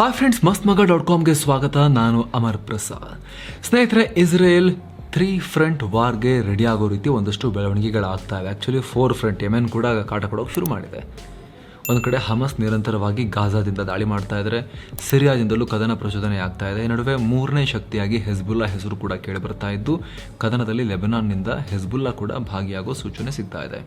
Hi friends ಮಸ್ತ್ ಮಗ dot ಕಾಮ್ಗೆ ಸ್ವಾಗತ. ನಾನು ಅಮರ್ ಪ್ರಸಾದ್. ಸ್ನೇಹಿತರೆ, ಇಸ್ರೇಲ್ ತ್ರೀ ಫ್ರಂಟ್ ವಾರ್ಗೆ ರೆಡಿ ಆಗೋ ರೀತಿ ಒಂದಷ್ಟು ಬೆಳವಣಿಗೆಗಳಾಗ್ತಾ ಇವೆ ಆ್ಯಕ್ಚುಲಿ ಫೋರ್ ಫ್ರಂಟ್ ಯೆಮೆನ್ ಕೂಡ ಕಾಟ ಕೊಡೋಕೆ ಶುರು ಮಾಡಿದೆ. ಒಂದು ಕಡೆ ಹಮಸ್ ನಿರಂತರವಾಗಿ ಗಾಜಾದಿಂದ ದಾಳಿ ಮಾಡ್ತಾ ಇದ್ದರೆ ಸಿರಿಯಾದಿಂದಲೂ ಕದನ ಪ್ರಚೋದನೆ ಆಗ್ತಾ ಇದೆ. ಈ ನಡುವೆ ಮೂರನೇ ಶಕ್ತಿಯಾಗಿ ಹೆಜ್ಬುಲ್ಲಾ ಹೆಸರು ಕೂಡ ಕೇಳಿ ಬರ್ತಾ ಇದ್ದು, ಕದನದಲ್ಲಿ ಲೆಬನಾನ್ನಿಂದ ಹೆಜ್ಬುಲ್ಲಾ ಕೂಡ ಭಾಗಿಯಾಗೋ ಸೂಚನೆ ಸಿಗ್ತಾ ಇದೆ.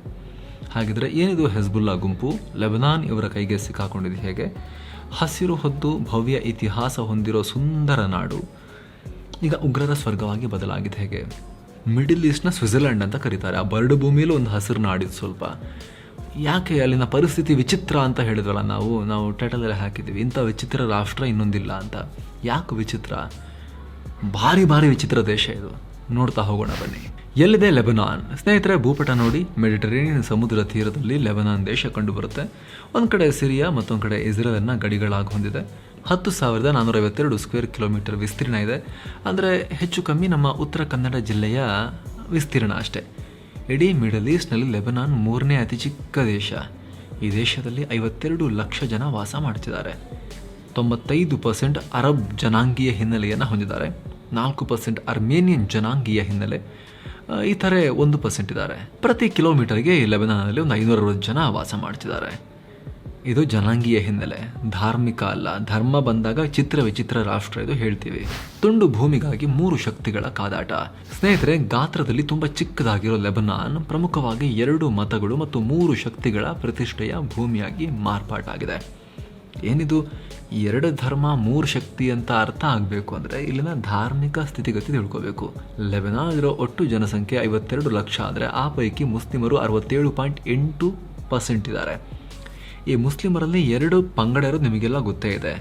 ಹಾಗಿದ್ರೆ ಏನಿದು ಹೆಜ್ಬುಲ್ಲಾ ಗುಂಪು? ಲೆಬನಾನ್ ಇವರ ಕೈಗೆ ಸಿಕ್ಕಾಕೊಂಡಿದೆ ಹೇಗೆ? ಹಸಿರು ಹೊದ್ದು ಭವ್ಯ ಇತಿಹಾಸ ಹೊಂದಿರೋ ಸುಂದರ ನಾಡು. ಈಗ ಉಗ್ರರ ಸ್ವರ್ಗವಾಗಿ ಬದಲಾಗಿದೆ ಹೇಗೆ? ಮಿಡಿಲ್ ಈಸ್ಟ್ನ ಸ್ವಿಟ್ಜರ್ಲೆಂಡ್ ಅಂತ ಕರೀತಾರೆ. ಆ ಬರಡು ಭೂಮಿಯಲ್ಲೂ ಒಂದು ಹಸಿರು ನಾಡಿದ್ದು ಸ್ವಲ್ಪ. ಯಾಕೆ ಅಲ್ಲಿನ ಪರಿಸ್ಥಿತಿ ವಿಚಿತ್ರ ಅಂತ ಹೇಳಿದ್ವಲ್ಲ ನಾವು? ನಾವು ಟೈಟಲಲ್ಲಿ ಹಾಕಿದ್ದೀವಿ. ಇಂಥ ವಿಚಿತ್ರ ರಾಷ್ಟ್ರ ಇನ್ನೊಂದಿಲ್ಲ ಅಂತ. ಯಾಕೆ ವಿಚಿತ್ರ? ಭಾರಿ ಭಾರಿ ವಿಚಿತ್ರ ದೇಶ ಇದು. ನೋಡ್ತಾ ಹೋಗೋಣ ಬನ್ನಿ. ಎಲ್ಲಿದೆ ಲೆಬನಾನ್? ಸ್ನೇಹಿತರೆ, ಭೂಪಟ ನೋಡಿ. ಮೆಡಿಟರೇನಿಯನ್ ಸಮುದ್ರ ತೀರದಲ್ಲಿ ಲೆಬನಾನ್ ದೇಶ ಕಂಡುಬರುತ್ತೆ. ಒಂದು ಕಡೆ ಸಿರಿಯಾ, ಮತ್ತೊಂದು ಕಡೆ ಇಸ್ರೇಲನ್ನು ಗಡಿಗಳಾಗಿ ಹೊಂದಿದೆ. ಹತ್ತು ಸಾವಿರದ ನಾನ್ನೂರ ಐವತ್ತೆರಡು ಸ್ಕ್ವೇರ್ ಕಿಲೋಮೀಟರ್ ವಿಸ್ತೀರ್ಣ ಇದೆ. ಅಂದರೆ ಹೆಚ್ಚು ಕಮ್ಮಿ ನಮ್ಮ ಉತ್ತರ ಕನ್ನಡ ಜಿಲ್ಲೆಯ ವಿಸ್ತೀರ್ಣ ಅಷ್ಟೇ. ಇಡೀ ಮಿಡಲ್ ಈಸ್ಟ್ನಲ್ಲಿ ಲೆಬನಾನ್ ಮೂರನೇ ಅತಿ ಚಿಕ್ಕ ದೇಶ. ಈ ದೇಶದಲ್ಲಿ ಐವತ್ತೆರಡು ಲಕ್ಷ ಜನ ವಾಸ ಮಾಡ್ತಿದ್ದಾರೆ. ತೊಂಬತ್ತೈದು ಪರ್ಸೆಂಟ್ ಅರಬ್ ಜನಾಂಗೀಯ ಹಿನ್ನೆಲೆಯನ್ನು ಹೊಂದಿದ್ದಾರೆ. ನಾಲ್ಕು ಪರ್ಸೆಂಟ್ ಅರ್ಮೇನಿಯನ್ ಜನಾಂಗೀಯ ಹಿನ್ನೆಲೆ. ಆ, ಥರ ಒಂದು ಪರ್ಸೆಂಟ್ ಇದ್ದಾರೆ. ಪ್ರತಿ ಕಿಲೋಮೀಟರ್ಗೆ ಈ ಲೆಬನಾನಲ್ಲಿ ಒಂದು ಐನೂರ ಅರವತ್ತು ಜನ ವಾಸ ಮಾಡ್ತಿದ್ದಾರೆ. ಇದು ಜನಾಂಗೀಯ ಹಿನ್ನೆಲೆ. ಧಾರ್ಮಿಕ ಅಲ್ಲ. ಧರ್ಮ ಬಂದಾಗ ಚಿತ್ರ ವಿಚಿತ್ರ ರಾಷ್ಟ್ರ ಇದು ಹೇಳ್ತೀವಿ. ತುಂಡು ಭೂಮಿಗಾಗಿ ಮೂರು ಶಕ್ತಿಗಳ ಕಾದಾಟ. ಸ್ನೇಹಿತರೆ ಗಾತ್ರದಲ್ಲಿ ತುಂಬಾ ಚಿಕ್ಕದಾಗಿರೋ ಲೆಬನಾನ್ ಪ್ರಮುಖವಾಗಿ ಎರಡು ಮತಗಳು ಮತ್ತು ಮೂರು ಶಕ್ತಿಗಳ ಪ್ರತಿಷ್ಠೆಯ ಭೂಮಿಯಾಗಿ ಮಾರ್ಪಾಟಾಗಿದೆ. ಏನಿದು? ಎರಡು ಧರ್ಮ, ಮೂರು ಶಕ್ತಿ ಅಂತ ಅರ್ಥ ಆಗಬೇಕು ಅಂದರೆ ಇಲ್ಲಿನ ಧಾರ್ಮಿಕ ಸ್ಥಿತಿಗತಿ ತಿಳ್ಕೋಬೇಕು. ಲೆಬನಾಗಿರೋ ಒಟ್ಟು ಜನಸಂಖ್ಯೆ ಐವತ್ತೆರಡು ಲಕ್ಷ ಆದರೆ ಆ ಪೈಕಿ ಮುಸ್ಲಿಮರು ಅರವತ್ತೇಳು ಪಾಯಿಂಟ್ ಎಂಟು ಪರ್ಸೆಂಟ್ ಇದ್ದಾರೆ. ಈ ಮುಸ್ಲಿಮರಲ್ಲಿ ಎರಡು ಪಂಗಡ ಇರೋದು ನಿಮಗೆಲ್ಲ ಗೊತ್ತೇ ಇದೆ.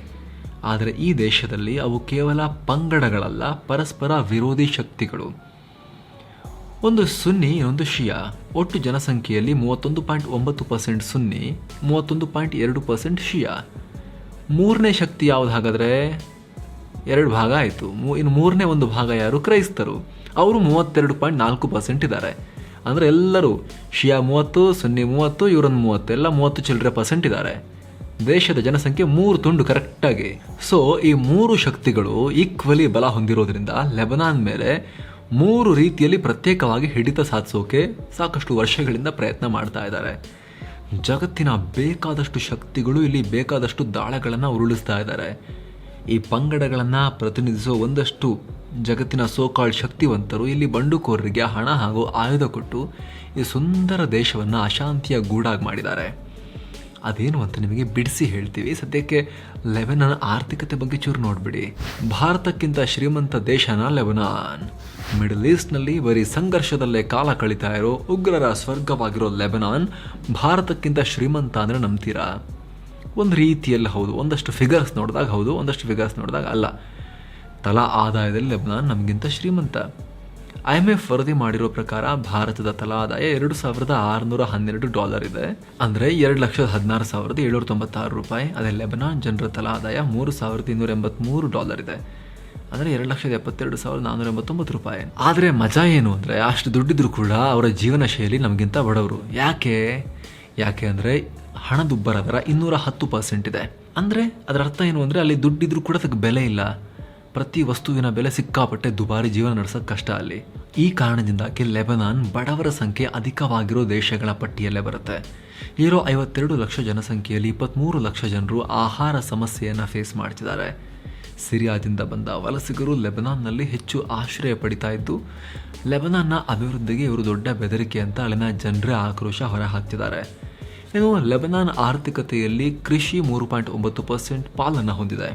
ಆದರೆ ಈ ದೇಶದಲ್ಲಿ ಅವು ಕೇವಲ ಪಂಗಡಗಳಲ್ಲ, ಪರಸ್ಪರ ವಿರೋಧಿ ಶಕ್ತಿಗಳು. ಒಂದು ಸುನ್ನಿ, ಇನ್ನೊಂದು ಶಿಯಾ. ಒಟ್ಟು ಜನಸಂಖ್ಯೆಯಲ್ಲಿ ಮೂವತ್ತೊಂದು ಪಾಯಿಂಟ್ ಒಂಬತ್ತು ಪರ್ಸೆಂಟ್ ಸುನ್ನಿ, ಮೂವತ್ತೊಂದು ಪಾಯಿಂಟ್ ಎರಡು ಪರ್ಸೆಂಟ್ ಶಿಯಾ. ಮೂರನೇ ಶಕ್ತಿ ಯಾವುದು ಹಾಗಾದರೆ? ಎರಡು ಭಾಗ ಆಯಿತು. ಇನ್ನು ಮೂರನೇ ಒಂದು ಭಾಗ ಯಾರು? ಕ್ರೈಸ್ತರು. ಅವರು ಮೂವತ್ತೆರಡು ಪಾಯಿಂಟ್ ನಾಲ್ಕು ಪರ್ಸೆಂಟ್ ಇದ್ದಾರೆ. ಅಂದರೆ ಎಲ್ಲರೂ ಶಿಯಾ ಮೂವತ್ತು, ಸುನ್ನಿ ಮೂವತ್ತು ಇವರೊಂದು ಮೂವತ್ತು, ಎಲ್ಲ ಮೂವತ್ತು ಚಿಲ್ಲರೆ ಪರ್ಸೆಂಟ್ ಇದ್ದಾರೆ. ದೇಶದ ಜನಸಂಖ್ಯೆ ಮೂರು ತುಂಡು ಕರೆಕ್ಟಾಗಿ ಸೊ ಈ ಮೂರು ಶಕ್ತಿಗಳು ಈಕ್ವಲಿ ಬಲ ಹೊಂದಿರೋದ್ರಿಂದ ಲೆಬನಾನ್ ಮೇಲೆ ಮೂರು ರೀತಿಯಲ್ಲಿ ಪ್ರತ್ಯೇಕವಾಗಿ ಹಿಡಿತ ಸಾಧಿಸೋಕೆ ಸಾಕಷ್ಟು ವರ್ಷಗಳಿಂದ ಪ್ರಯತ್ನ ಮಾಡ್ತಾ ಇದ್ದಾರೆ. ಜಗತ್ತಿನ ಬೇಕಾದಷ್ಟು ಶಕ್ತಿಗಳು ಇಲ್ಲಿ ಬೇಕಾದಷ್ಟು ದಾಳಗಳನ್ನು ಉರುಳಿಸ್ತಾ ಇದ್ದಾರೆ. ಈ ಪಂಗಡಗಳನ್ನು ಪ್ರತಿನಿಧಿಸುವ ಒಂದಷ್ಟು ಜಗತ್ತಿನ ಸೋಕಾಳ್ ಶಕ್ತಿವಂತರು ಇಲ್ಲಿ ಬಂಡುಕೋರರಿಗೆ ಹಣ ಹಾಗೂ ಆಯುಧ ಕೊಟ್ಟು ಈ ಸುಂದರ ದೇಶವನ್ನು ಅಶಾಂತಿಯ ಗೂಡಾಗಿ ಮಾಡಿದ್ದಾರೆ. ಅದೇನು ಅಂತ ನಿಮಗೆ ಬಿಡಿಸಿ ಹೇಳ್ತೀವಿ. ಸದ್ಯಕ್ಕೆ ಲೆಬನಾನ್ ಆರ್ಥಿಕತೆ ಬಗ್ಗೆ ಚೂರು ನೋಡಿಬಿಡಿ. ಭಾರತಕ್ಕಿಂತ ಶ್ರೀಮಂತ ದೇಶನ ಲೆಬನಾನ್. ಮಿಡಲ್ ಈಸ್ಟ್ನಲ್ಲಿ ಬರೀ ಸಂಘರ್ಷದಲ್ಲೇ ಕಾಲ ಕಳೀತಾ ಇರೋ ಉಗ್ರರ ಸ್ವರ್ಗವಾಗಿರೋ ಲೆಬನಾನ್ ಭಾರತಕ್ಕಿಂತ ಶ್ರೀಮಂತ ಅಂದರೆ ನಂಬ್ತೀರಾ? ಒಂದು ರೀತಿಯಲ್ಲಿ ಹೌದು. ಒಂದಷ್ಟು ಫಿಗರ್ಸ್ ನೋಡಿದಾಗ ಹೌದು, ಒಂದಷ್ಟು ಫಿಗರ್ಸ್ ನೋಡಿದಾಗ ಅಲ್ಲ. ತಲಾ ಆದಾಯದಲ್ಲಿ ಲೆಬನಾನ್ ನಮಗಿಂತ ಶ್ರೀಮಂತ. ಐ ಎಂ ಎಫ್ ವರದಿ ಮಾಡಿರೋ ಪ್ರಕಾರ ಭಾರತದ ತಲಾ ಆದಾಯ ಎರಡು ಸಾವಿರದ ಆರುನೂರ ಹನ್ನೆರಡು ಡಾಲರ್ ಇದೆ. ಅಂದರೆ ಎರಡು ಲಕ್ಷದ ಹದಿನಾರು ಸಾವಿರದ ಏಳ್ನೂರ ತೊಂಬತ್ತಾರು ರೂಪಾಯಿ. ಅದೇ ಲೆಬನಾನ್ ಜನರ ತಲಾ ಆದಾಯ ಮೂರು ಸಾವಿರದ ಇನ್ನೂರ ಎಂಬತ್ತ್ಮೂರು ಡಾಲರ್ ಇದೆ. ಅಂದರೆ ಎರಡು ಲಕ್ಷದ ಎಪ್ಪತ್ತೆರಡು ಸಾವಿರದ ನಾನ್ನೂರ ಎಂಬತ್ತೊಂಬತ್ತು ರೂಪಾಯಿ. ಆದರೆ ಮಜಾ ಏನು ಅಂದರೆ ಅಷ್ಟು ದುಡ್ಡಿದ್ರು ಕೂಡ ಅವರ ಜೀವನ ಶೈಲಿ ನಮಗಿಂತ ಬಡವರು. ಯಾಕೆ? ಯಾಕೆ ಅಂದರೆ ಹಣದುಬ್ಬರ ದರ ಇನ್ನೂರ ಹತ್ತು ಪರ್ಸೆಂಟ್ ಇದೆ. ಅಂದರೆ ಅದರ ಅರ್ಥ ಏನು ಅಂದರೆ ಅಲ್ಲಿ ದುಡ್ಡಿದ್ರು ಕೂಡ ಅದಕ್ಕೆ ಬೆಲೆ ಇಲ್ಲ. ಪ್ರತಿ ವಸ್ತುವಿನ ಬೆಲೆ ಸಿಕ್ಕಾಪಟ್ಟೆ ದುಬಾರಿ ಜೀವನ ನಡೆಸೋಕೆ ಕಷ್ಟ ಅಲ್ಲಿ. ಈ ಕಾರಣದಿಂದಾಗಿ ಲೆಬನಾನ್ ಬಡವರ ಸಂಖ್ಯೆ ಅಧಿಕವಾಗಿರೋ ದೇಶಗಳ ಪಟ್ಟಿಯಲ್ಲೇ ಬರುತ್ತೆ. ಇರೋ ಐವತ್ತೆರಡು ಲಕ್ಷ ಜನಸಂಖ್ಯೆಯಲ್ಲಿ ಇಪ್ಪತ್ತ್ಮೂರು ಲಕ್ಷ ಜನರು ಆಹಾರ ಸಮಸ್ಯೆಯನ್ನು ಫೇಸ್ ಮಾಡ್ತಿದ್ದಾರೆ. ಸಿರಿಯಾದಿಂದ ಬಂದ ವಲಸಿಗರು ಲೆಬನಾನ್ನಲ್ಲಿ ಹೆಚ್ಚು ಆಶ್ರಯ ಪಡಿತಾ ಇದ್ದು ಲೆಬನಾನ್ನ ಅಭಿವೃದ್ಧಿಗೆ ಇವರು ದೊಡ್ಡ ಬೆದರಿಕೆ ಅಂತ ಅಲ್ಲಿನ ಜನರೇ ಆಕ್ರೋಶ ಹೊರಹಾಕ್ತಿದ್ದಾರೆ ಇನ್ನು ಲೆಬನಾನ್ ಆರ್ಥಿಕತೆಯಲ್ಲಿ ಕೃಷಿ ಮೂರು ಪಾಯಿಂಟ್ ಒಂಬತ್ತು ಪರ್ಸೆಂಟ್ ಪಾಲನ್ನು ಹೊಂದಿದೆ.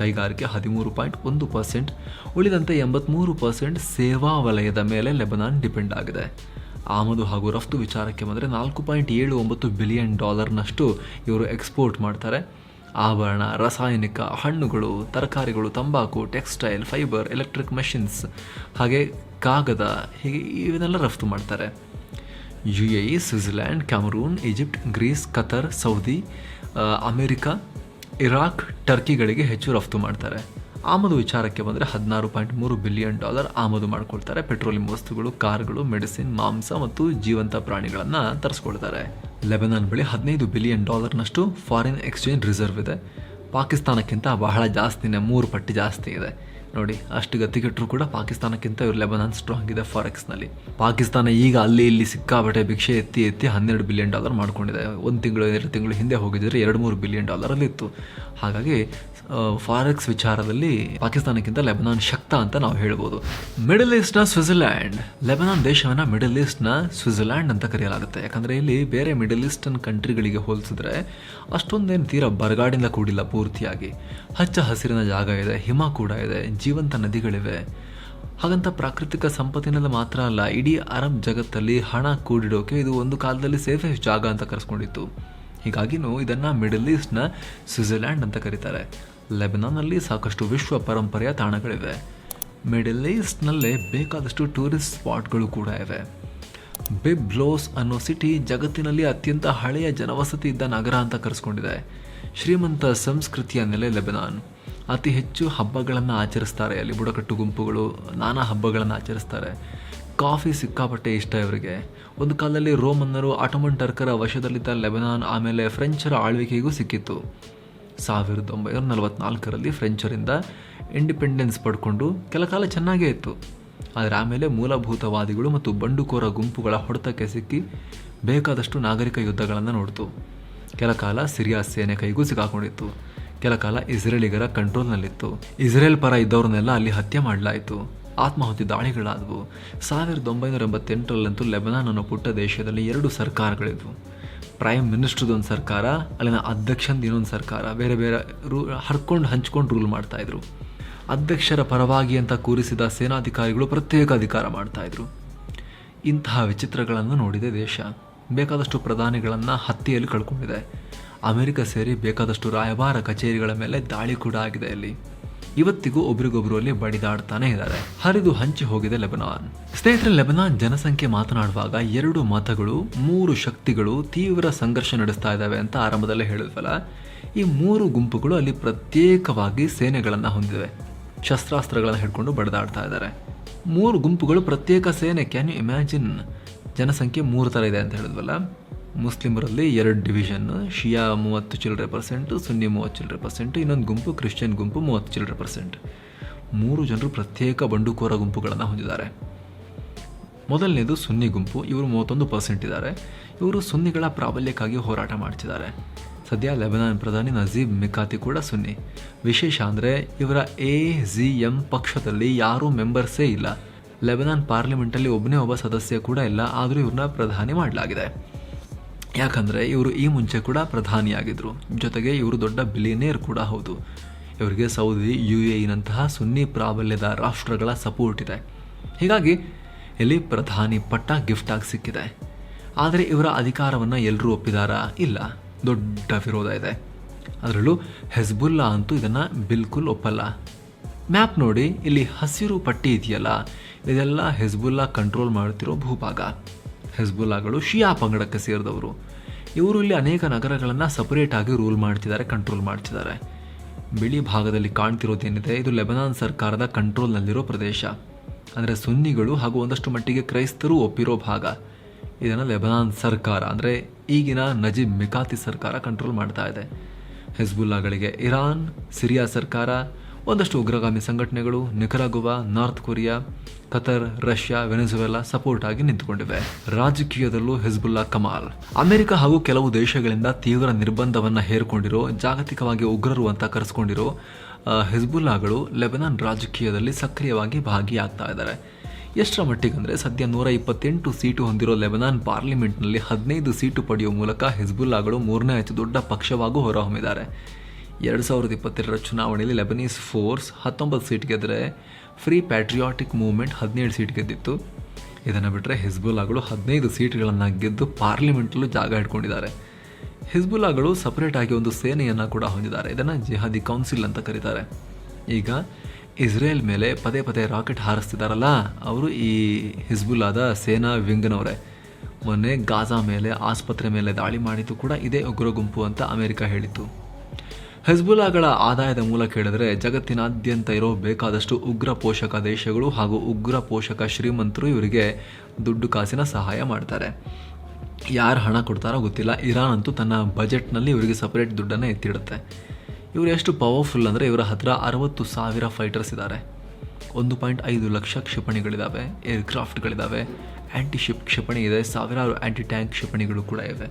ಕೈಗಾರಿಕೆ ಹದಿಮೂರು ಪಾಯಿಂಟ್ ಒಂದು ಪರ್ಸೆಂಟ್, ಉಳಿದಂತೆ ಎಂಬತ್ತ್ಮೂರು ಪರ್ಸೆಂಟ್ ಸೇವಾ ವಲಯದ ಮೇಲೆ ಲೆಬನಾನ್ ಡಿಪೆಂಡ್ ಆಗಿದೆ. ಆಮದು ಹಾಗೂ ರಫ್ತು ವಿಚಾರಕ್ಕೆ ಬಂದರೆ ನಾಲ್ಕು ಪಾಯಿಂಟ್ ಏಳು ಒಂಬತ್ತು ಬಿಲಿಯನ್ ಡಾಲರ್ನಷ್ಟು ಇವರು ಎಕ್ಸ್ಪೋರ್ಟ್ ಮಾಡ್ತಾರೆ. ಆಭರಣ, ರಾಸಾಯನಿಕ ಹಣ್ಣುಗಳು, ತರಕಾರಿಗಳು, ತಂಬಾಕು, ಟೆಕ್ಸ್ಟೈಲ್, ಫೈಬರ್, ಎಲೆಕ್ಟ್ರಿಕ್ ಮೆಷಿನ್ಸ್, ಹಾಗೆ ಕಾಗದ, ಹೀಗೆ ಇವನ್ನೆಲ್ಲ ರಫ್ತು ಮಾಡ್ತಾರೆ. U A E Switzerland, Cameroon, Egypt, Greece, Qatar, Saudi America, Iraq, ಟರ್ಕಿಗಳಿಗೆ ಹೆಚ್ಚು ರಫ್ತು ಮಾಡ್ತಾರೆ. ಆಮದು ವಿಚಾರಕ್ಕೆ ಬಂದರೆ ಹದಿನಾರು ಪಾಯಿಂಟ್ ಮೂರು ಬಿಲಿಯನ್ ಡಾಲರ್ ಆಮದು ಮಾಡ್ಕೊಳ್ತಾರೆ. ಪೆಟ್ರೋಲಿಯಂ ವಸ್ತುಗಳು, ಕಾರ್ಗಳು, ಮೆಡಿಸಿನ್, ಮಾಂಸ ಮತ್ತು ಜೀವಂತ ಪ್ರಾಣಿಗಳನ್ನು ತರಿಸ್ಕೊಳ್ತಾರೆ. ಲೆಬನಾನ್ ಬಳಿ ಹದಿನೈದು ಬಿಲಿಯನ್ ಡಾಲರ್ನಷ್ಟು ಫಾರಿನ್ ಎಕ್ಸ್ಚೇಂಜ್ ರಿಸರ್ವ್ ಇದೆ. ಪಾಕಿಸ್ತಾನಕ್ಕಿಂತ ಬಹಳ ಜಾಸ್ತಿನೇ ಮೂರು ಪಟ್ಟು ಜಾಸ್ತಿ ಇದೆ. ನೋಡಿ, ಅಷ್ಟು ಗತಿಗೆಟ್ಟರು ಕೂಡ ಪಾಕಿಸ್ತಾನಕ್ಕಿಂತ ಇವ್ರು ಲೆಬನಾನ್ ಸ್ಟ್ರಾಂಗ್ ಇದೆ ಫಾರೆಕ್ಸ್ನಲ್ಲಿ. ಪಾಕಿಸ್ತಾನ ಈಗ ಅಲ್ಲಿ ಇಲ್ಲಿ ಸಿಕ್ಕಾಬಟ್ಟೆ ಭಿಕ್ಷೆ ಎತ್ತಿ ಎತ್ತಿ ಹನ್ನೆರಡು ಬಿಲಿಯನ್ ಡಾಲರ್ ಮಾಡ್ಕೊಂಡಿದೆ. ಒಂದು ತಿಂಗಳು, ಎರಡು ತಿಂಗಳು ಹಿಂದೆ ಹೋಗಿದ್ರೆ ಎರಡು ಮೂರು ಬಿಲಿಯನ್ ಡಾಲರಲ್ಲಿ ಇತ್ತು ಹಾಗಾಗಿ ಫಾರೆಕ್ಸ್ ವಿಚಾರದಲ್ಲಿ ಪಾಕಿಸ್ತಾನಕ್ಕಿಂತ ಲೆಬನಾನ್ ಶಕ್ತ ಅಂತ ನಾವು ಹೇಳ್ಬೋದು. ಮಿಡಲ್ ಈಸ್ಟ್ನ ಸ್ವಿಟ್ಜರ್ಲ್ಯಾಂಡ್ ಲೆಬನಾನ್ ದೇಶವನ್ನ ಮಿಡಲ್ ಈಸ್ಟ್ನ ಸ್ವಿಟ್ಜರ್ಲ್ಯಾಂಡ್ ಅಂತ ಕರೆಯಲಾಗುತ್ತೆ. ಯಾಕಂದ್ರೆ ಇಲ್ಲಿ ಬೇರೆ ಮಿಡಲ್ ಈಸ್ಟರ್ನ್ ಕಂಟ್ರಿಗಳಿಗೆ ಹೋಲಿಸಿದ್ರೆ ಅಷ್ಟೊಂದೇನು ತೀರಾ ಬರಗಾಡಿಂದ ಕೂಡಿಲ್ಲ ಪೂರ್ತಿಯಾಗಿ. ಹಚ್ಚ ಹಸಿರಿನ ಜಾಗ ಇದೆ, ಹಿಮ ಕೂಡ ಇದೆ, ಜೀವಂತ ನದಿಗಳಿವೆ. ಹಾಗಂತ ಪ್ರಾಕೃತಿಕ ಸಂಪತ್ತಿನಲ್ಲಿ ಮಾತ್ರ ಅಲ್ಲ, ಇಡೀ ಅರಬ್ ಜಗತ್ತಲ್ಲಿ ಹಣ ಕೂಡಿಡೋಕೆ ಇದು ಒಂದು ಕಾಲದಲ್ಲಿ ಸೇಫೆಸ್ಟ್ ಜಾಗ ಅಂತ ಕರೆಸ್ಕೊಂಡಿತ್ತು. ಹೀಗಾಗಿನೂ ಇದನ್ನು ಮಿಡಲ್ ಈಸ್ಟ್ನ ಸ್ವಿಟ್ಜರ್ಲ್ಯಾಂಡ್ ಅಂತ ಕರೀತಾರೆ. ಲೆಬನಾನ್ನಲ್ಲಿ ಸಾಕಷ್ಟು ವಿಶ್ವ ಪರಂಪರೆಯ ತಾಣಗಳಿವೆ. ಮಿಡಲ್ ಈಸ್ಟ್ನಲ್ಲೇ ಬೇಕಾದಷ್ಟು ಟೂರಿಸ್ಟ್ ಸ್ಪಾಟ್ಗಳು ಕೂಡ ಇವೆ. ಬಿಬ್ಲೋಸ್ ಅನ್ನೋ ಸಿಟಿ ಜಗತ್ತಿನಲ್ಲಿ ಅತ್ಯಂತ ಹಳೆಯ ಜನವಸತಿ ಇದ್ದ ನಗರ ಅಂತ ಕರೆಸ್ಕೊಂಡಿದೆ. ಶ್ರೀಮಂತ ಸಂಸ್ಕೃತಿಯ ನೆಲೆ ಲೆಬನಾನ್. ಅತಿ ಹೆಚ್ಚು ಹಬ್ಬಗಳನ್ನು ಆಚರಿಸ್ತಾರೆ. ಅಲ್ಲಿ ಬುಡಕಟ್ಟು ಗುಂಪುಗಳು, ನಾನಾ ಹಬ್ಬಗಳನ್ನು ಆಚರಿಸ್ತಾರೆ. ಕಾಫಿ ಸಿಕ್ಕಾಪಟ್ಟೆ ಇಷ್ಟ ಇವರಿಗೆ. ಒಂದು ಕಾಲದಲ್ಲಿ ರೋಮನ್ನರು ಆಟೋಮನ್ ಟರ್ಕರ ವಶದಲ್ಲಿದ್ದ ಲೆಬನಾನ್, ಆಮೇಲೆ ಫ್ರೆಂಚರ ಆಳ್ವಿಕೆಗೂ ಸಿಕ್ಕಿತ್ತು. ಸಾವಿರದ ಒಂಬೈನೂರ ನಲವತ್ನಾಲ್ಕರಲ್ಲಿ ಫ್ರೆಂಚರಿಂದ ಇಂಡಿಪೆಂಡೆನ್ಸ್ ಪಡ್ಕೊಂಡು ಕೆಲ ಕಾಲ ಚೆನ್ನಾಗೇ ಇತ್ತು. ಆದರೆ ಆಮೇಲೆ ಮೂಲಭೂತವಾದಿಗಳು ಮತ್ತು ಬಂಡುಕೋರ ಗುಂಪುಗಳ ಹೊಡೆತಕ್ಕೆ ಸಿಕ್ಕಿ ಬೇಕಾದಷ್ಟು ನಾಗರಿಕ ಯುದ್ಧಗಳನ್ನು ನೋಡ್ತು. ಕೆಲ ಕಾಲ ಸಿರಿಯಾ ಸೇನೆ ಕೈಗೂ ಸಿಕ್ಕಾಕೊಂಡಿತ್ತು. ಕೆಲ ಕಾಲ ಇಸ್ರೇಲಿಗರ ಕಂಟ್ರೋಲ್ನಲ್ಲಿತ್ತು. ಇಸ್ರೇಲ್ ಪರ ಇದ್ದವ್ರನ್ನೆಲ್ಲ ಅಲ್ಲಿ ಹತ್ಯೆ ಮಾಡಲಾಯಿತು. ಆತ್ಮಾಹುತಿ ದಾಳಿಗಳಾದವು. ಸಾವಿರದ ಒಂಬೈನೂರ ಎಂಬತ್ತೆಂಟರಲ್ಲಂತೂ ಲೆಬನಾನ್ ಅನ್ನೋ ಪುಟ್ಟ ದೇಶದಲ್ಲಿ ಎರಡು ಸರ್ಕಾರಗಳಿದ್ವು. ಪ್ರೈಮ್ ಮಿನಿಸ್ಟ್ರದೊಂದು ಸರ್ಕಾರ, ಅಲ್ಲಿನ ಅಧ್ಯಕ್ಷಂದು ಇನ್ನೊಂದು ಸರ್ಕಾರ, ಬೇರೆ ಬೇರೆ ರೂ, ಹರ್ಕೊಂಡು ಹಂಚ್ಕೊಂಡು ರೂಲ್ ಮಾಡ್ತಾಯಿದ್ರು ಅಧ್ಯಕ್ಷರ ಪರವಾಗಿ ಅಂತ ಕೂರಿಸಿದ ಸೇನಾಧಿಕಾರಿಗಳು ಪ್ರತ್ಯೇಕ ಅಧಿಕಾರ ಮಾಡ್ತಾಯಿದ್ರು ಇಂತಹ ವಿಚಿತ್ರಗಳನ್ನು ನೋಡಿದೆ ದೇಶ. ಬೇಕಾದಷ್ಟು ಪ್ರಧಾನಿಗಳನ್ನು ಹತ್ತಿಯಲ್ಲಿ ಕಳ್ಕೊಂಡಿದೆ. ಅಮೆರಿಕ ಸೇರಿ ಬೇಕಾದಷ್ಟು ರಾಯಭಾರ ಕಚೇರಿಗಳ ಮೇಲೆ ದಾಳಿ ಕೂಡ ಆಗಿದೆ ಅಲ್ಲಿ. ಇವತ್ತಿಗೂ ಒಬ್ರಿಗೊಬ್ರು ಅಲ್ಲಿ ಬಡಿದಾಡ್ತಾನೆ ಇದ್ದಾರೆ. ಹರಿದು ಹಂಚಿ ಹೋಗಿದೆ ಲೆಬನಾನ್. ಸ್ನೇಹಿತರೆ, ಲೆಬನಾನ್ ಜನಸಂಖ್ಯೆ ಮಾತನಾಡುವಾಗ ಎರಡು ಮತಗಳು, ಮೂರು ಶಕ್ತಿಗಳು ತೀವ್ರ ಸಂಘರ್ಷ ನಡೆಸ್ತಾ ಇದ್ದಾವೆ ಅಂತ ಆರಂಭದಲ್ಲಿ ಹೇಳಿದ್ವಲ್ಲ. ಈ ಮೂರು ಗುಂಪುಗಳು ಅಲ್ಲಿ ಪ್ರತ್ಯೇಕವಾಗಿ ಸೇನೆಗಳನ್ನು ಹೊಂದಿವೆ. ಶಸ್ತ್ರಾಸ್ತ್ರಗಳನ್ನು ಹಿಡ್ಕೊಂಡು ಬಡಿದಾಡ್ತಾ ಇದ್ದಾರೆ. ಮೂರು ಗುಂಪುಗಳು ಪ್ರತ್ಯೇಕ ಸೇನೆ ಕ್ಯಾನ್ ಯು ಇಮ್ಯಾಜಿನ್ ಜನಸಂಖ್ಯೆ ಮೂರು ಥರ ಇದೆ ಅಂತ ಹೇಳಿದ್ವಲ್ಲ. ಮುಸ್ಲಿಮರಲ್ಲಿ ಎರಡು ಡಿವಿಷನ್ ಶಿಯಾ ಮೂವತ್ತು ಚಿಲ್ಲರೆ ಪರ್ಸೆಂಟ್ ಸುನ್ನಿ ಮೂವತ್ತು ಚಿಲ್ಲರೆ ಪರ್ಸೆಂಟ್ ಇನ್ನೊಂದು ಗುಂಪು ಕ್ರಿಶ್ಚಿಯನ್ ಗುಂಪು ಮೂವತ್ತು ಚಿಲ್ಲರೆ ಪರ್ಸೆಂಟ್ ಮೂರು ಜನರು ಪ್ರತ್ಯೇಕ ಬಂಡುಕೋರ ಗುಂಪುಗಳನ್ನು ಹೊಂದಿದ್ದಾರೆ. ಮೊದಲನೇದು ಸುನ್ನಿ ಗುಂಪು, ಇವರು ಮೂವತ್ತೊಂದು ಪರ್ಸೆಂಟ್ ಇದ್ದಾರೆ. ಇವರು ಸುನ್ನಿಗಳ ಪ್ರಾಬಲ್ಯಕ್ಕಾಗಿ ಹೋರಾಟ ಮಾಡ್ತಿದ್ದಾರೆ. ಸದ್ಯ ಲೆಬನಾನ್ ಪ್ರಧಾನಿ ನಜೀಬ್ ಮಿಕಾತಿ ಕೂಡ ಸುನ್ನಿ. ವಿಶೇಷ ಅಂದರೆ ಇವರ ಎ ಜಿ ಎಂ ಪಕ್ಷದಲ್ಲಿ ಯಾರೂ ಮೆಂಬರ್ಸೇ ಇಲ್ಲ. ಲೆಬನಾನ್ ಪಾರ್ಲಿಮೆಂಟಲ್ಲಿ ಒಬ್ಬನೇ ಒಬ್ಬ ಸದಸ್ಯ ಕೂಡ ಇಲ್ಲ, ಆದರೂ ಇವ್ರನ್ನ ಪ್ರಧಾನಿ ಮಾಡಲಾಗಿದೆ. ಯಾಕಂದರೆ ಇವರು ಈ ಮುಂಚೆ ಕೂಡ ಪ್ರಧಾನಿಯಾಗಿದ್ದರು ಜೊತೆಗೆ ಇವರು ದೊಡ್ಡ ಬಿಲಿಯನೇರ್ ಕೂಡ ಹೌದು. ಇವರಿಗೆ ಸೌದಿ ಯು ಎ ಇನಂತಹ ಸುನ್ನಿ ಪ್ರಾಬಲ್ಯದ ರಾಷ್ಟ್ರಗಳ ಸಪೋರ್ಟ್ ಇದೆ. ಹೀಗಾಗಿ ಇಲ್ಲಿ ಪ್ರಧಾನಿ ಪಟ್ಟ ಗಿಫ್ಟ್ ಆಗಿ ಸಿಕ್ಕಿದೆ. ಆದರೆ ಇವರ ಅಧಿಕಾರವನ್ನು ಎಲ್ಲರೂ ಒಪ್ಪಿದಾರಾ? ಇಲ್ಲ. ದೊಡ್ಡ ವಿರೋಧ ಇದೆ. ಅದರಲ್ಲೂ ಹೆಜ್ಬುಲ್ಲಾ ಅಂತೂ ಇದನ್ನು ಬಿಲ್ಕುಲ್ ಒಪ್ಪಲ್ಲ. ಮ್ಯಾಪ್ ನೋಡಿ, ಇಲ್ಲಿ ಹಸಿರು ಪಟ್ಟಿ ಇದೆಯಲ್ಲ? ಇದೆಲ್ಲ ಹೆಜ್ಬುಲ್ಲಾ ಕಂಟ್ರೋಲ್ ಮಾಡ್ತಿರೋ ಭೂಭಾಗ. ಹೆಜ್ಬುಲ್ಲಾಗಳು, ಶಿಯಾ ಪಂಗಡಕ್ಕೆ ಸೇರಿದವರು. ಇವರು ಇಲ್ಲಿ ಅನೇಕ ನಗರಗಳನ್ನು ಸಪರೇಟ್ ಆಗಿ ರೂಲ್ ಮಾಡ್ತಿದ್ದಾರೆ ಕಂಟ್ರೋಲ್ ಮಾಡ್ತಿದ್ದಾರೆ. ಬಿಳಿ ಭಾಗದಲ್ಲಿ ಕಾಣ್ತಿರೋದೇನಿದೆ ಇದು ಲೆಬನಾನ್ ಸರ್ಕಾರದ ಕಂಟ್ರೋಲ್ನಲ್ಲಿರೋ ಪ್ರದೇಶ. ಅಂದರೆ ಸುನ್ನಿಗಳು ಹಾಗೂ ಒಂದಷ್ಟು ಮಟ್ಟಿಗೆ ಕ್ರೈಸ್ತರು ಒಪ್ಪಿರೋ ಭಾಗ. ಇದನ್ನು ಲೆಬನಾನ್ ಸರ್ಕಾರ, ಅಂದರೆ ಈಗಿನ ನಜೀಬ್ ಮಿಕಾತಿ ಸರ್ಕಾರ ಕಂಟ್ರೋಲ್ ಮಾಡ್ತಾ ಇದೆ. ಹೆಜ್ಬುಲ್ಲಾಗಳಿಗೆ ಇರಾನ್, ಸಿರಿಯಾ ಸರ್ಕಾರ ಒಂದಷ್ಟು ಉಗ್ರಗಾಮಿ ಸಂಘಟನೆಗಳು Nicaragua North Korea, Qatar, Russia, Venezuela support ಆಗಿ ನಿಂತುಕೊಂಡಿವೆ. ರಾಜಕೀಯದಲ್ಲೂ ಹಿಜ್ಬುಲ್ಲಾ ಕಮಾಲ್. ಅಮೆರಿಕ ಹಾಗೂ ಕೆಲವು ದೇಶಗಳಿಂದ ತೀವ್ರ ನಿರ್ಬಂಧವನ್ನು ಹೇರಿಕೊಂಡಿರೋ, ಜಾಗತಿಕವಾಗಿ ಉಗ್ರರು ಅಂತ ಕರೆಸ್ಕೊಂಡಿರೋ ಹಿಜ್ಬುಲ್ಲಾಗಳು ಲೆಬನಾನ್ ರಾಜಕೀಯದಲ್ಲಿ ಸಕ್ರಿಯವಾಗಿ ಭಾಗಿಯಾಗ್ತಾ ಇದ್ದಾರೆ. ಎಷ್ಟರ ಮಟ್ಟಿಗೆ ಅಂದರೆ ಸದ್ಯ ನೂರ ಇಪ್ಪತ್ತೆಂಟು ಸೀಟು ಹೊಂದಿರೋ ಲೆಬನಾನ್ ಪಾರ್ಲಿಮೆಂಟ್ನಲ್ಲಿ ಹದಿನೈದು ಸೀಟು ಪಡೆಯುವ ಮೂಲಕ ಹಿಜ್ಬುಲ್ಲಾಗಳು ಮೂರನೇ ಅತಿ ದೊಡ್ಡ ಪಕ್ಷವಾಗೂ ಹೊರಹೊಮ್ಮಿದ್ದಾರೆ. ಎರಡು ಸಾವಿರದ ಇಪ್ಪತ್ತೆರಡರ ಚುನಾವಣೆಯಲ್ಲಿ ಲೆಬನೀಸ್ ಫೋರ್ಸ್ ಹತ್ತೊಂಬತ್ತು ಸೀಟ್ ಗೆದ್ದರೆ ಫ್ರೀ ಪ್ಯಾಟ್ರಿಯಾಟಿಕ್ ಮೂವ್ಮೆಂಟ್ ಹದಿನೇಳು ಸೀಟ್ ಗೆದ್ದಿತ್ತು. ಇದನ್ನು ಬಿಟ್ಟರೆ ಹಿಜ್ಬುಲ್ಲಾಗಳು ಹದಿನೈದು ಸೀಟ್ಗಳನ್ನು ಗೆದ್ದು ಪಾರ್ಲಿಮೆಂಟಲ್ಲೂ ಜಾಗ ಇಟ್ಕೊಂಡಿದ್ದಾರೆ ಹಿಜ್ಬುಲ್ಲಾಗಳು ಸಪರೇಟ್ ಆಗಿ ಒಂದು ಸೇನೆಯನ್ನು ಕೂಡ ಹೊಂದಿದ್ದಾರೆ. ಇದನ್ನು ಜಿಹಾದಿ ಕೌನ್ಸಿಲ್ ಅಂತ ಕರೀತಾರೆ. ಈಗ ಇಸ್ರೇಲ್ ಮೇಲೆ ಪದೇ ಪದೇ ರಾಕೆಟ್ ಹಾರಿಸ್ತಿದಾರಲ್ಲ, ಅವರು ಈ ಹಿಜ್ಬುಲ್ಲಾದ ಸೇನಾ ವಿಂಗ್ನವರೇ. ಮೊನ್ನೆ ಗಾಜಾ ಮೇಲೆ, ಆಸ್ಪತ್ರೆ ಮೇಲೆ ದಾಳಿ ಮಾಡಿದ್ದು ಕೂಡ ಇದೇ ಉಗ್ರ ಗುಂಪು ಅಂತ ಅಮೆರಿಕ ಹೇಳಿತ್ತು. ಹೆಜ್ಬುಲ್ಲಾಗಳ ಆದಾಯದ ಮೂಲ ಕೇಳಿದ್ರೆ ಜಗತ್ತಿನಾದ್ಯಂತ ಇರೋ ಬೇಕಾದಷ್ಟು ಉಗ್ರ ಪೋಷಕ ದೇಶಗಳು ಹಾಗೂ ಉಗ್ರ ಪೋಷಕ ಶ್ರೀಮಂತರು ಇವರಿಗೆ ದುಡ್ಡು ಕಾಸಿನ ಸಹಾಯ ಮಾಡ್ತಾರೆ. ಯಾರು ಹಣ ಕೊಡ್ತಾರೋ ಗೊತ್ತಿಲ್ಲ. ಇರಾನ್ ಅಂತೂ ತನ್ನ ಬಜೆಟ್ನಲ್ಲಿ ಇವರಿಗೆ ಸಪರೇಟ್ ದುಡ್ಡನ್ನು ಎತ್ತಿಡುತ್ತೆ. ಇವರು ಎಷ್ಟು ಪವರ್ಫುಲ್ ಅಂದರೆ ಇವರ ಹತ್ರ ಅರವತ್ತು ಸಾವಿರ ಫೈಟರ್ಸ್ ಇದ್ದಾರೆ ಒಂದು ಪಾಯಿಂಟ್ ಐದು ಲಕ್ಷ ಕ್ಷಿಪಣಿಗಳಿದ್ದಾವೆ ಏರ್ಕ್ರಾಫ್ಟ್ಗಳಿದ್ದಾವೆ ಆ್ಯಂಟಿ ಶಿಪ್ ಕ್ಷಿಪಣಿ ಇದೆ, ಸಾವಿರಾರು ಆ್ಯಂಟಿ ಟ್ಯಾಂಕ್ ಕ್ಷಿಪಣಿಗಳು ಕೂಡ ಇವೆ.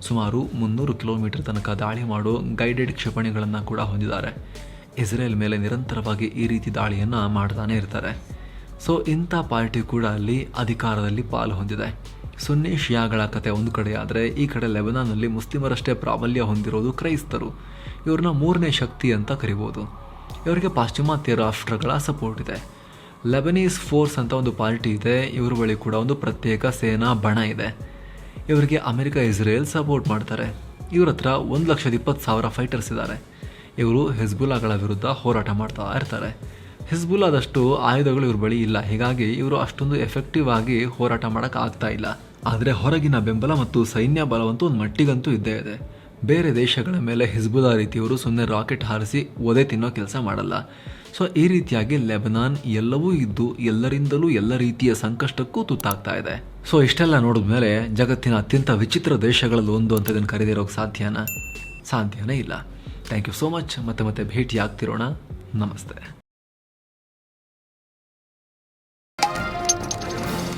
ಸುಮಾರು ಮುನ್ನೂರು ಕಿಲೋಮೀಟರ್ ತನಕ ದಾಳಿ ಮಾಡೋ ಗೈಡೆಡ್ ಕ್ಷಿಪಣಿಗಳನ್ನು ಕೂಡ ಹೊಂದಿದ್ದಾರೆ. ಇಸ್ರೇಲ್ ಮೇಲೆ ನಿರಂತರವಾಗಿ ಈ ರೀತಿ ದಾಳಿಯನ್ನು ಮಾಡ್ತಾನೆ ಇರ್ತಾರೆ. ಸೊ, ಇಂಥ ಪಾರ್ಟಿ ಕೂಡ ಅಲ್ಲಿ ಅಧಿಕಾರದಲ್ಲಿ ಪಾಲು ಹೊಂದಿದೆ. ಸುನ್ನಿ ಶಿಯಾಗಳ ಕತೆ ಒಂದು ಕಡೆ ಆದರೆ, ಈ ಕಡೆ ಲೆಬನಾನಲ್ಲಿ ಮುಸ್ಲಿಮರಷ್ಟೇ ಪ್ರಾಬಲ್ಯ ಹೊಂದಿರೋದು ಕ್ರೈಸ್ತರು. ಇವ್ರನ್ನ ಮೂರನೇ ಶಕ್ತಿ ಅಂತ ಕರಿಬೋದು. ಇವರಿಗೆ ಪಾಶ್ಚಿಮಾತ್ಯ ರಾಷ್ಟ್ರಗಳ ಸಪೋರ್ಟ್ ಇದೆ. ಲೆಬನೀಸ್ ಫೋರ್ಸ್ ಅಂತ ಒಂದು ಪಾರ್ಟಿ ಇದೆ. ಇವ್ರ ಬಳಿ ಕೂಡ ಒಂದು ಪ್ರತ್ಯೇಕ ಸೇನಾ ಬಣ ಇದೆ. ಇವರಿಗೆ ಅಮೆರಿಕ, ಇಸ್ರೇಲ್ ಸಪೋರ್ಟ್ ಮಾಡ್ತಾರೆ. ಇವ್ರ ಹತ್ರ ಒಂದು ಲಕ್ಷದ ಇಪ್ಪತ್ತು ಸಾವಿರ ಫೈಟರ್ಸ್ ಇದ್ದಾರೆ ಇವರು ಹಿಜ್ಬುಲ್ಲಾಗಳ ವಿರುದ್ಧ ಹೋರಾಟ ಮಾಡ್ತಾ ಇರ್ತಾರೆ. ಹಿಜ್ಬುಲ್ಲಾದಷ್ಟು ಆಯುಧಗಳು ಇವ್ರ ಬಳಿ ಇಲ್ಲ. ಹೀಗಾಗಿ ಇವರು ಅಷ್ಟೊಂದು ಎಫೆಕ್ಟಿವ್ ಆಗಿ ಹೋರಾಟ ಮಾಡೋಕ್ಕಾಗ್ತಾ ಇಲ್ಲ. ಆದರೆ ಹೊರಗಿನ ಬೆಂಬಲ ಮತ್ತು ಸೈನ್ಯ ಬಲವಂತೂ ಒಂದು ಮಟ್ಟಿಗಂತೂ ಇದ್ದೇ ಇದೆ. ಬೇರೆ ದೇಶಗಳ ಮೇಲೆ ಹಿಜ್ಬುಲ್ಲಾ ರೀತಿಯವರು ಸುಮ್ಮನೆ ರಾಕೆಟ್ ಹಾರಿಸಿ ಒದೆ ತಿನ್ನೋ ಕೆಲಸ ಮಾಡಲ್ಲ. ಸೊ ಈ ರೀತಿಯಾಗಿ ಲೆಬನಾನ್ ಎಲ್ಲವೂ ಇದ್ದು ಎಲ್ಲರಿಂದಲೂ ಎಲ್ಲ ರೀತಿಯ ಸಂಕಷ್ಟಕ್ಕೂ ತುತ್ತಾಗ್ತಾ ಇದೆ. ಸೊ ಇಷ್ಟೆಲ್ಲ ನೋಡಿದ ಮೇಲೆ ಜಗತ್ತಿನ ಅತ್ಯಂತ ವಿಚಿತ್ರ ದೇಶಗಳಲ್ಲಿ ಒಂದು ಅಂತ ಇದನ್ನು ಕರೆದಿರೋಕೆ ಸಾಧ್ಯನಾ? ಸಾಧ್ಯನೇ ಇಲ್ಲ. ಥ್ಯಾಂಕ್ ಯು ಸೋ ಮಚ್ ಮತ್ತೆ ಮತ್ತೆ ಭೇಟಿ ಆಗ್ತಿರೋಣ ನಮಸ್ತೆ.